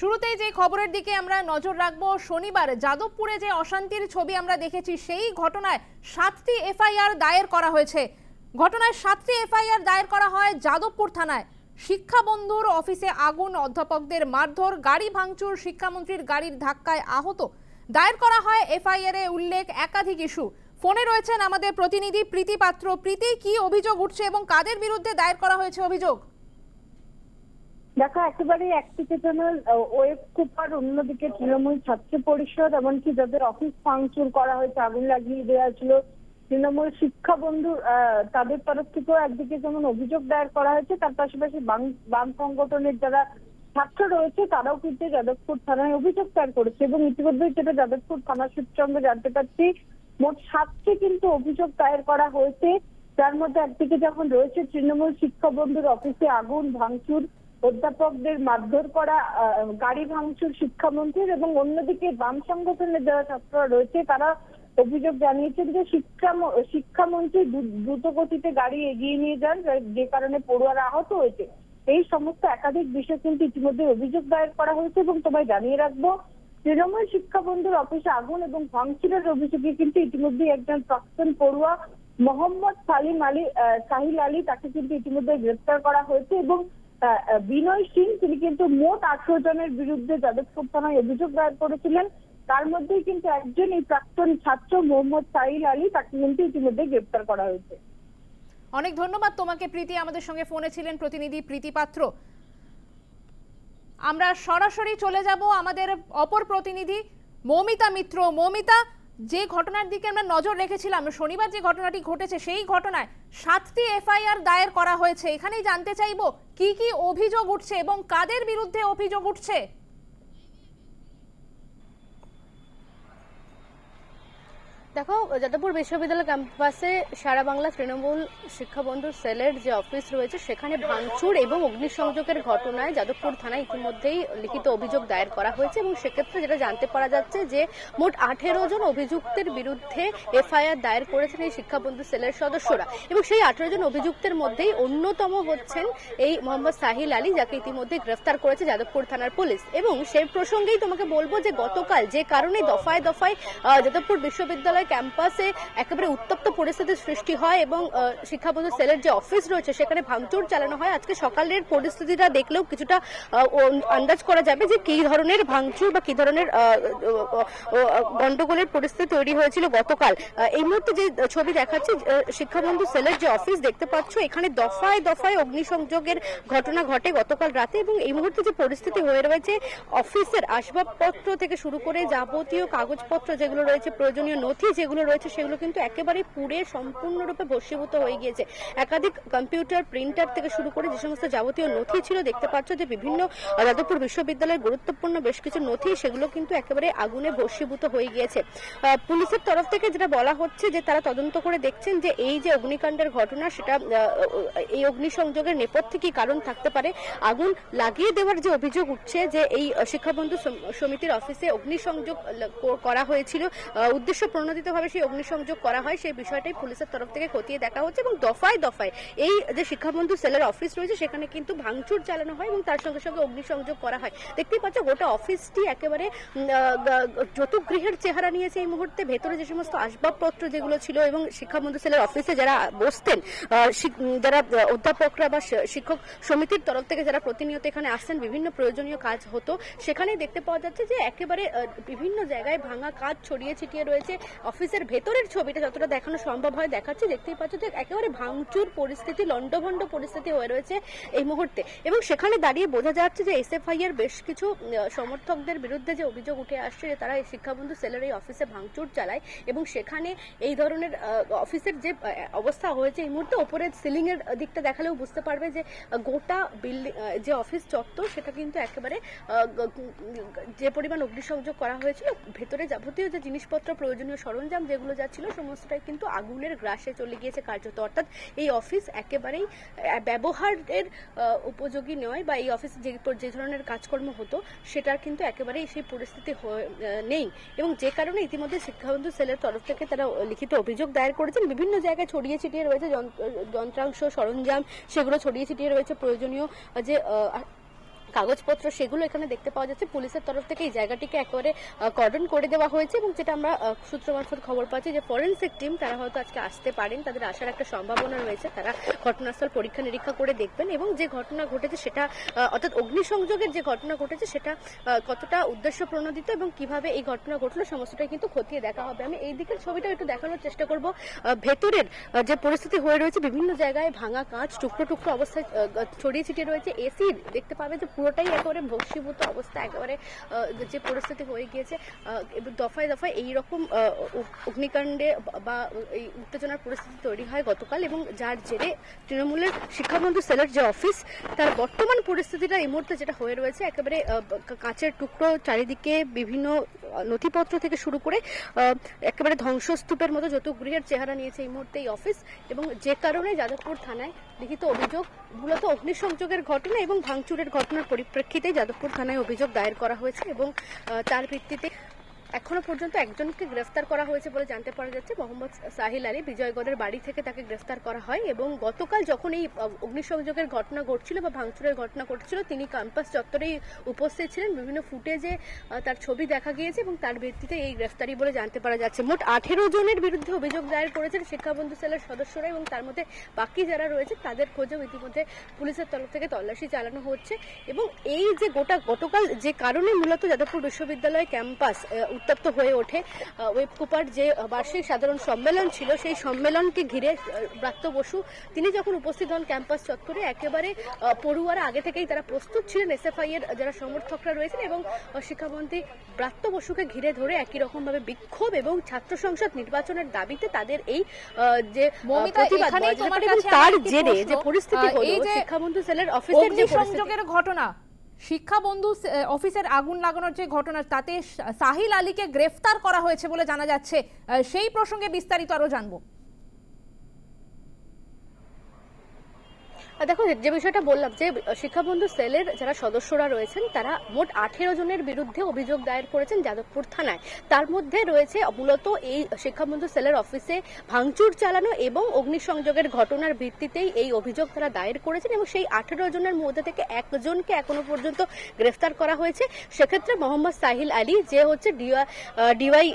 শুরুতেই যে খবরের দিকে আমরা নজর রাখব, শনিবার যাদবপুরে যে অশান্তির ছবি আমরা দেখেছি, সেই ঘটনায় সাতটি এফআইআর দায়ের করা হয়েছে। ঘটনায় সাতটি এফআইআর দায়ের করা হয় যাদবপুর থানায়। শিক্ষা বন্ধুর অফিসে আগুন, অধ্যাপকদের মারধর, গাড়ি ভাঙচুর, শিক্ষামন্ত্রীর গাড়ির ধাক্কায় আহত। দায়ের করা হয় এফআইআর এ উল্লেখ একাধিক ইস্যু। ফোনে রয়েছেন আমাদের প্রতিনিধি প্রীতি পাত্র। প্রীতি, কি অভিযোগ উঠছে এবং কাদের বিরুদ্ধে দায়ের করা হয়েছে অভিযোগ? দেখো, একেবারে একদিকে ওয়েব কুপার, অন্যদিকে তৃণমূল ছাত্র পরিষদ, এমনকি যাদের অফিস ভাঙচুর করা হয়েছে, আগুন লাগিয়ে দেওয়া ছিল তৃণমূল শিক্ষা বন্ধু তাদের তরফ থেকেও একদিকে যেমন অভিযোগ দায়ের করা হয়েছে, তার পাশাপাশি বাম সংগঠনের যারা ছাত্র রয়েছে, তারাও কিন্তু যাদবপুর থানায় অভিযোগ দায়ের করেছে এবং ইতিমধ্যে যেটা যাদবপুর থানা সূত্রে আমরা জানতে পারছি, মোট সাতটি কিন্তু অভিযোগ দায়ের করা হয়েছে, যার মধ্যে একদিকে যেমন রয়েছে তৃণমূল শিক্ষা বন্ধুর অফিসে আগুন, ভাঙচুর অধ্যাপকদের মারধর করা গাড়ি ভাঙচুর শিক্ষামন্ত্রীর এবং অন্যদিকে বাম সংগঠনের যারা ছাত্ররা রয়েছে, তারা অভিযোগ জানিয়েছেন যে শিক্ষা শিক্ষামন্ত্রী দ্রু- দ্রুত গতিতে গাড়ি এগিয়ে নিয়ে যান, যে- কারণে পড়ুয়ারা আহত হয়েছে। এই সমস্ত একাধিক বিষয় কিন্তু ইতিমধ্যে অভিযোগ দায়ের করা হয়েছে এবং তোমায় জানিয়ে রাখব, তৃণমূল শিক্ষা বন্ধুর অফিসে আগুন এবং ভাঙচুরের অভিযোগে কিন্তু ইতিমধ্যে একজন প্রাক্তন পড়ুয়া, মোহাম্মদ সালিম আলী সাহিল আলী, তাকে কিন্তু ইতিমধ্যে গ্রেপ্তার করা হয়েছে এবং বিনয় সিং, তিনি কিন্তু মোট আঠারো জনের বিরুদ্ধে যাদবপুর থানায় অভিযোগ দায়ের করেছিলেন। তার মধ্যেই কিন্তু একজন এই প্রাক্তন ছাত্র মোহাম্মদ সাহিল আলী, তাকে কিন্তু ইতিমধ্যে গ্রেপ্তার করা হয়েছে। অনেক ধন্যবাদ তোমাকে, প্রীতি। আমাদের সঙ্গে ফোনে ছিলেন প্রতিনিধি প্রীতি পাত্র। আমরা সরাসরি চলে যাব আমাদের অপর প্রতিনিধি, মৌমিতা মিত্র। মৌমিতা যে ঘটনার দিকে আমরা নজর রেখেছিলাম, শনিবার যে ঘটনাটি ঘটেছে, সেই ঘটনায় সাতটি এফআইআর দায়ের করা হয়েছে। এখানেই জানতে চাইব, কি কি অভিযোগ উঠছে এবং কাদের বিরুদ্ধে অভিযোগ উঠছে? দেখো, যাদবপুর বিশ্ববিদ্যালয় ক্যাম্পাসে সারা বাংলা তৃণমূল শিক্ষা বন্ধুর সেলের যে অফিস রয়েছে, সেখানে ভাঙচুর এবং অগ্নিসংযোগের ঘটনায় যাদবপুর থানায় ইতিমধ্যেই লিখিত অভিযোগ দায়ের করা হয়েছে এবং সেক্ষেত্রে যেটা জানতে পারা যাচ্ছে যে মোট আঠেরো জন অভিযুক্তের বিরুদ্ধে এফআইআর দায়ের করেছেন এই শিক্ষা বন্ধু সেলের সদস্যরা। এবং সেই আঠেরো জন অভিযুক্তের মধ্যেই অন্যতম হচ্ছেন এই মোহাম্মদ সাহিল আলী, যাকে ইতিমধ্যে গ্রেফতার করেছে যাদবপুর থানার পুলিশ। এবং সেই প্রসঙ্গেই তোমাকে বলব যে গতকাল যে কারণে দফায় দফায় যাদবপুর বিশ্ববিদ্যালয় ক্যাম্পাসে একেবারে উত্তপ্ত পরিস্থিতির সৃষ্টি হয় এবং শিক্ষাবন্ধু সেলের যে অফিস রয়েছে সেখানে ভাঙচুর চালানো হয়। আজকে সকালের পরিস্থিতিটা দেখলেও কিছুটা আন্দাজ করা যাবে যে কি ধরনের ভাঙচুর বা কি ধরনের গন্ডগোলের পরিস্থিতি তৈরি হয়েছিল গতকাল। এই মুহূর্তে যে ছবি দেখাচ্ছে শিক্ষাবন্ধু সেলের যে অফিস দেখতে পাচ্ছ, এখানে দফায় দফায় অগ্নিসংযোগের ঘটনা ঘটে গতকাল রাতে এবং এই মুহূর্তে যে পরিস্থিতি হয়ে রয়েছে, অফিসের আসবাবপত্র থেকে শুরু করে যাবতীয় কাগজপত্র যেগুলো রয়েছে, প্রয়োজনীয় নথি যেগুলো রয়েছে সেগুলো কিন্তু একেবারে পুড়ে সম্পূর্ণরূপে ভস্মীভূত হয়ে গিয়েছে। একাধিক কম্পিউটার, প্রিন্টার থেকে শুরু করে যে সমস্ত যাবতীয় নথি ছিল, দেখতে পাচ্ছ যে বিভিন্ন যাদবপুর বিশ্ববিদ্যালয়ের গুরুত্বপূর্ণ বেশ কিছু নথি সেগুলো কিন্তু একেবারে আগুনে ভস্মীভূত হয়ে গিয়েছে। পুলিশের তরফ থেকে যেটা বলা হচ্ছে যে তারা তদন্ত করে দেখছেন যে এই যে অগ্নিকাণ্ডের ঘটনা সেটা এই অগ্নিসংযোগের নেপথ্যে কি কারণ থাকতে পারে? আগুন লাগিয়ে দেওয়ার যে অভিযোগ উঠছে যে এই শিক্ষাবন্ধু সমিতির অফিসে অগ্নিসংযোগ করা হয়েছিল উদ্দেশ্য উদ্দেশ্য প্রণোদিতভাবে সেই অগ্নিসংযোগ করা হয় সেই বিষয়টাই পুলিশের তরফ থেকে খতিয়ে দেখা হচ্ছে এবং দফায় দফায় এই যে শিক্ষাবন্ধু সেলের অফিস রয়েছে সেখানে কিন্তু ভাঙচুর চালানো হয় এবং তার সঙ্গে সঙ্গে অগ্নিসংযোগ করা হয়। দেখতেই পাচ্ছ গোটা অফিসটি একেবারে উম, আহ, গ- গ- যৌতুকগৃহের চেহারা নিয়েছে এই মুহূর্তে। ভেতরে যে সমস্ত আসবাবপত্র যেগুলো ছিল এবং শিক্ষাবন্ধু সেলের অফিসে যারা বসতেন যারা অধ্যাপকরা বা শিক্ষক সমিতির তরফ থেকে যারা প্রতিনিয়ত এখানে আসতেন বিভিন্ন প্রয়োজনীয় কাজ হতো। সেখানেই দেখতে পাওয়া যাচ্ছে যে একেবারে বিভিন্ন জায়গায় ভাঙা কাজ ছড়িয়ে ছিটিয়ে রয়েছে। অফিসের ভেতরের ছবিটা যতটা দেখানো সম্ভব হয় দেখাচ্ছে, দেখতেই পাচ্ছ যে একেবারে ভাঙচুর পরিস্থিতি লন্ডভন্ড পরিস্থিতি হয়ে রয়েছে এই মুহূর্তে। এবং সেখানে দাঁড়িয়ে বোঝা যাচ্ছে যে এসএফআই এর বেশ কিছু সমর্থকদের বিরুদ্ধে যে অভিযোগ উঠে আসছে যে তারা এই শিক্ষাবন্ধু সেলের এই অফিসে ভাঙচুর চালায় এবং সেখানে এই ধরনের অফিসের যে অবস্থা হয়েছে এই মুহূর্তে ওপরের সিলিং এর দিকটা দেখালেও বুঝতে পারবে যে গোটা বিল্ডিং যে অফিস চত্বর সেটা কিন্তু একেবারে যে পরিমাণ অগ্নিসংযোগ করা হয়েছিল, ভেতরে যাবতীয় যে জিনিসপত্র প্রয়োজনীয় সরঞ্জাম যেগুলো যা ছিল সমস্তটাই কিন্তু আগুনের গ্রাসে চলে গিয়েছে কার্যত। অর্থাৎ এই অফিস একেবারেই ব্যবহারের উপযোগী নয় বা এই অফিসে যে যে ধরনের কাজকর্ম হতো সেটার কিন্তু একেবারেই সেই পরিস্থিতি নেই। এবং যে কারণে ইতিমধ্যে শিক্ষাবন্ধু সেলের তরফ থেকে তারা লিখিত অভিযোগ দায়ের করেছেন। বিভিন্ন জায়গায় ছড়িয়ে ছিটিয়ে রয়েছে যন্ত্র- যন্ত্রাংশ, সরঞ্জাম, সেগুলো ছড়িয়ে ছিটিয়ে রয়েছে। প্রয়োজনীয় যে কাগজপত্র সেগুলো এখানে দেখতে পাওয়া যাচ্ছে। পুলিশের তরফ থেকে এই জায়গাটিকে একেবারে কর্ডন করে দেওয়া হয়েছে এবং যেটা আমরা সূত্র মারফত খবর পাচ্ছি যে ফরেন্সিক টিম তারা হয়তো আজকে আসতে পারেন। তাদের আসার একটা সম্ভাবনা রয়েছে। তারা ঘটনাস্থল পরীক্ষা নিরীক্ষা করে দেখবেন এবং যে ঘটনা ঘটেছে সেটা অর্থাৎ অগ্নিসংযোগের যে ঘটনা ঘটেছে সেটা কতটা উদ্দেশ্য প্রণোদিত এবং কীভাবে এই ঘটনা ঘটলো সমস্তটাই কিন্তু খতিয়ে দেখা হবে। আমি এই দিকের ছবিটা একটু দেখানোর চেষ্টা করব। ভেতরের যে পরিস্থিতি হয়ে রয়েছে, বিভিন্ন জায়গায় ভাঙা কাঁচ, টুকরো টুকরো অবস্থায় ছড়িয়ে ছিটিয়ে রয়েছে। এসি দেখতে পাবে যে পুরোটাই একেবারে ভস্মীভূত অবস্থা, একেবারে যে পরিস্থিতি হয়ে গিয়েছে দফায় দফায় এইরকম অগ্নিকাণ্ডে বা এই উত্তেজনার পরিস্থিতি তৈরি হয় গতকাল এবং যার জেরে তৃণমূলের শিক্ষাবন্ধু সেলের যে অফিস, তার বর্তমান পরিস্থিতিটা এই মুহূর্তে যেটা হয়ে রয়েছে, একেবারে কাঁচের টুকরো চারিদিকে বিভিন্ন নথিপত্র থেকে শুরু করে একেবারে ধ্বংসস্তূপের মতো যত গৃহের চেহারা নিয়েছে এই মুহূর্তে এই অফিস এবং যে কারণে যাদবপুর থানায় লিখিত অভিযোগ, মূলত অগ্নিসংযোগের ঘটনা এবং ভাঙচুরের ঘটনার পরিপ্রেক্ষিতে যাদবপুর থানায় অভিযোগ দায়ের করা হয়েছে এবং তার ভিত্তিতে এখনও পর্যন্ত একজনকে গ্রেফতার করা হয়েছে বলে জানতে পারা যাচ্ছে। মোহাম্মদ সাহিল আলী বিজয়গড়ের বাড়ি থেকে তাকে গ্রেফতার করা হয় এবং গতকাল যখন এই অগ্নিসংযোগের ঘটনা ঘটছিল বা ভাঙচুরের ঘটনা ঘটছিল, তিনি ক্যাম্পাস চত্বরেই উপস্থিত ছিলেন। বিভিন্ন ফুটেজে তার ছবি দেখা গিয়েছে এবং তার ভিত্তিতে এই গ্রেফতারি বলে জানতে পারা যাচ্ছে। মোট আঠেরো জনের বিরুদ্ধে অভিযোগ দায়ের করেছেন শিক্ষাবন্ধু সেলের সদস্যরা এবং তার মধ্যে বাকি যারা রয়েছে, তাদের খোঁজেও ইতিমধ্যে পুলিশের তরফ থেকে তল্লাশি চালানো হচ্ছে। এবং এই যে গোটা, গতকাল যে কারণে মূলত যাদবপুর বিশ্ববিদ্যালয় ক্যাম্পাস উত্তপ্ত হয়ে ওঠে। ওয়েব কুপার যে বার্ষিক সাধারণ সম্মেলন ছিল সেই সম্মেলনকে ঘিরে ব্রাত্য বসু তিনি যখন উপস্থিত হন ক্যাম্পাস চত্বরে একেবারে পড়ুয়ারা আগে থেকেই তারা প্রস্তুত ছিলেন। এসএফআই এর যারা সমর্থকরা রয়েছেন এবং শিক্ষামন্ত্রী ব্রাত্য বসুকে ঘিরে ধরে একই রকম ভাবে বিক্ষোভ এবং ছাত্র সংসদ নির্বাচনের দাবিতে তাদের এই যে প্রতিবাদ তার জেরে যে পরিস্থিতি হলো শিক্ষাবন্ধু সেলের অফিসের যে অগ্নিসংযোগের ঘটনা শিক্ষা বন্ধু অফিসের আগুন লাগানোর যে ঘটনা, তাতে সাহিল আলীকে গ্রেফতার করা হয়েছে বলে জানা যাচ্ছে। সেই প্রসঙ্গে বিস্তারিত আরও জানব। দেখো, যে বিষয়টা বললাম, যে শিক্ষাবন্ধু সেলের যারা সদস্যরা রয়েছেন, তারা মোট আঠেরো জনের বিরুদ্ধে অভিযোগ দায়ের করেছেন যাদবপুর থানায়। তার মধ্যে রয়েছে মূলত এই শিক্ষাবন্ধু সেলের অফিসে ভাঙচুর চালানো এবং অগ্নিসংযোগের ঘটনার ভিত্তিতেই এই অভিযোগ তারা দায়ের করেছেন এবং সেই আঠেরো জনের মধ্যে থেকে একজনকে এখনও পর্যন্ত গ্রেফতার করা হয়েছে। সেক্ষেত্রে মোহাম্মদ সাহিল আলী, যে হচ্ছে ডিওয়াই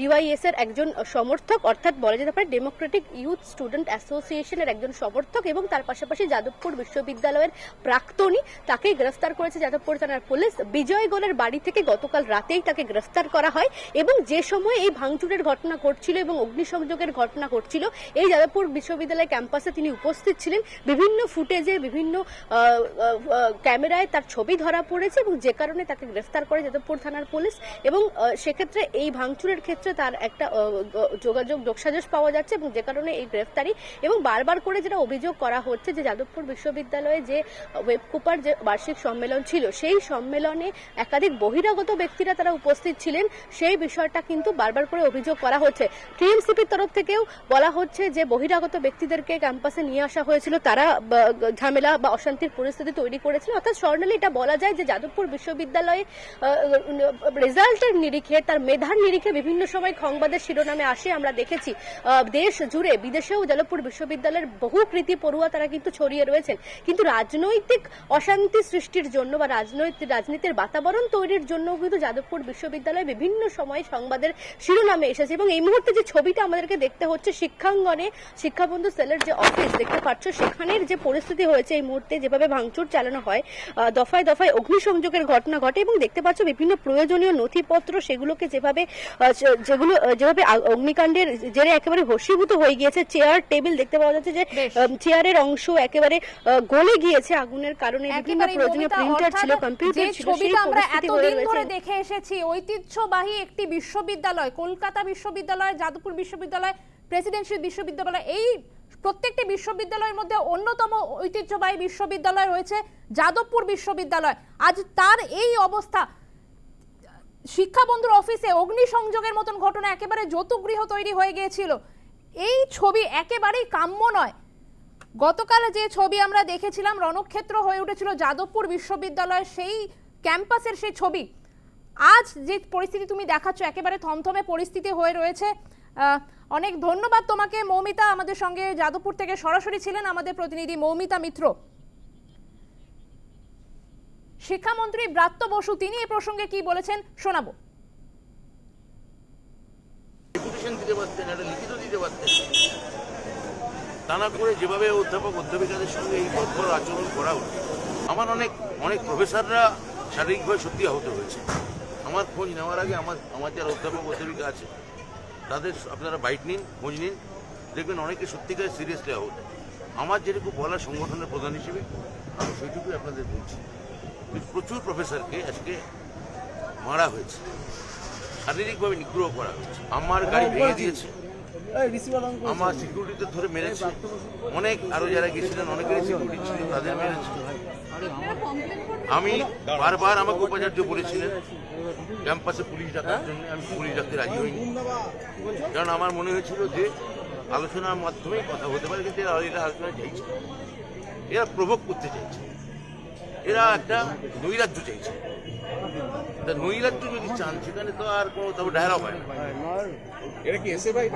ডিওয়াইএস এর একজন সমর্থক, অর্থাৎ বলা যেতে পারে ডেমোক্রেটিক ইউথ স্টুডেন্ট অ্যাসোসিয়েশনের একজন সমর্থক এবং তার পাশাপাশি যাদবপুর বিশ্ববিদ্যালয়ের প্রাক্তনী তাকে গ্রেফতার করেছে যাদবপুর থানার পুলিশ। বিজয়গড়ের বাড়ি থেকে গতকাল রাতেই তাকে গ্রেফতার করা হয় এবং যে সময় এই ভাঙচুরের ঘটনা ঘটছিল এবং অগ্নিসংযোগের ঘটনা ঘটছিল, এই যাদবপুর বিশ্ববিদ্যালয় ক্যাম্পাসে তিনি উপস্থিত ছিলেন। বিভিন্ন ফুটেজে, বিভিন্ন ক্যামেরায় তার ছবি ধরা পড়েছে এবং যে কারণে তাকে গ্রেফতার করে যাদবপুর থানার পুলিশ এবং সেক্ষেত্রে এই ভাঙচুরের ক্ষেত্রে তার একটা যোগাযোগ, যোগসাজশ পাওয়া যাচ্ছে এবং যে কারণে এই গ্রেফতারি এবং বারবার করে যেটা অভিযোগ করা হচ্ছে যে যাদবপুর বিশ্ববিদ্যালয়ে যে ওয়েবকুপার যে বার্ষিক সম্মেলন ছিল, সেই সম্মেলনে একাধিক বহিরাগত ব্যক্তিরা তারা উপস্থিত ছিলেন। সেই বিষয়টা কিন্তু বারবার করে অভিযোগ করা হচ্ছে। টিএমসিপির তরফ থেকেও বলা হচ্ছে যে, বহিরাগত ব্যক্তিদেরকে ক্যাম্পাসে নিয়ে আসা হয়েছিল। তারা ঝামেলা বা অশান্তির পরিস্থিতি তৈরি করেছিল। অর্থাৎ স্বর্ণালী, এটা বলা যায় যে, যাদবপুর বিশ্ববিদ্যালয়ে রেজাল্টের নিরিখে, তার মেধার নিরিখে বিভিন্ন সময় সংবাদের শিরোনামে আসে, আমরা দেখেছি। দেশ জুড়ে বিদেশেও যাদবপুর বিশ্ববিদ্যালয়ের বহু কৃতি পড়ুয়া তারা কিন্তু ছড়িয়ে রয়েছেন। কিন্তু রাজনৈতিক অশান্তি সৃষ্টির জন্য বা রাজনৈতিক রাজনীতির বাতাবরণ তৈরির জন্য কিন্তু যাদবপুর বিশ্ববিদ্যালয় বিভিন্ন সময় সংবাদের শিরোনামে এসেছে এবং এই মুহূর্তে যে ছবিটা আমাদেরকে দেখতে হচ্ছে শিক্ষাঙ্গনে শিক্ষাবন্ধু সেলের যে অফিস দেখতে পাচ্ছ সেখানের যে পরিস্থিতি হয়েছে এই মুহূর্তে যেভাবে ভাঙচুর চালানো হয় দফায় দফায় অগ্নিসংযোগের ঘটনা ঘটে এবং দেখতে পাচ্ছ বিভিন্ন প্রয়োজনীয় নথিপত্র সেগুলোকে যেভাবে যেগুলো যেভাবে অগ্নিকাণ্ডের জেরে একেবারে ভস্মীভূত হয়ে গিয়েছে। চেয়ার টেবিল দেখতে পাওয়া যাচ্ছে যে চেয়ারের অংশ একেবারে গলে গিয়েছে আগুনের কারণে। বিভিন্ন প্রয়োজনীয় প্রিন্টার ছিল কম্পিউটার ছিল ছবিটা আমরা এতদিন ধরে দেখে এসেছি ঐতিহ্যবাহী একটি বিশ্ববিদ্যালয় কলকাতা বিশ্ববিদ্যালয় যাদবপুর বিশ্ববিদ্যালয় প্রেসিডেন্সিয়াল বিশ্ববিদ্যালয় এই প্রত্যেকটি বিশ্ববিদ্যালয়ের মধ্যে অন্যতম ঐতিহ্যবাহী বিশ্ববিদ্যালয় রয়েছে যাদবপুর বিশ্ববিদ্যালয়। আজ তার এই অবস্থা। শিক্ষা বন্ধুর অফিসে অগ্নিসংযোগের মতন ঘটনা একেবারে যৌতুগৃহ তৈরি হয়ে গিয়েছিল। এই ছবি একেবারেই কাম্য নয়। গতকাল যে ছবি আমরা দেখেছিলাম, রণক্ষেত্র হয়ে উঠেছিল যাদবপুর বিশ্ববিদ্যালয়ের সেই ক্যাম্পাসের সেই ছবি। আজ যে পরিস্থিতি তুমি দেখাচ্ছ, একেবারে থমথমে পরিস্থিতি হয়ে রয়েছে। অনেক ধন্যবাদ তোমাকে, মৌমিতা আমাদের সঙ্গে যাদবপুর থেকে সরাসরি ছিলেন আমাদের প্রতিনিধি মৌমিতা মিত্র। শিক্ষামন্ত্রী ব্রাত্য বসু, তিনি এ প্রসঙ্গে কি বলেছেন শোনাবো। দিতে পারতেন, একটা লিখিত দিতে পারতেন। তা না করে যেভাবে অধ্যাপক অধ্যাপিকাদের সঙ্গে এই বর্বর আচরণ করা হলো আমার অনেক অনেক প্রফেসররা শারীরিকভাবে সত্যি আহত হয়েছে। আমার খোঁজ নেওয়ার আগে আমার আমার যারা অধ্যাপক অধ্যাপিকা আছে তাদের আপনারা বাইট নিন খোঁজ নিন দেখবেন অনেকে সত্যিকার সিরিয়াসলি আহত। আমার যেটুকু বলা সংগঠনের প্রধান হিসেবে আমি সেইটুকুই আপনাদের বলছি। প্রচুর প্রফেসরকে আজকে মারা হয়েছে। শারীরিকভাবে নিগ্রহ করা হয়েছে। আমার গাড়ি ভেঙে দিয়েছে। আমার সিকিউরিটি ধরে মেরেছে। অনেক আরও যারা গেছিলেন অনেকেরই সিকিউরিটি ছিল তাদের মেরেছে। আমি বারবার আমাকে উপাচার্য বলেছিলেন ক্যাম্পাসে পুলিশ ডাকার জন্য আমি পুলিশ ডাকতে রাজি হইনি। কারণ আমার মনে হয়েছিল যে আলোচনার মাধ্যমেই কথা হতে পারে কিন্তু এরা এরা আলোচনা চাইছে। এরা প্রভোগ করতে চাইছে। এরা একটা নৈরাজ্য চাইছে। তা নৈরাজ্য যদি চান সেখানে তো আর কোনো তবে ডায়লগ হয় না। এটা কি এসে ভাই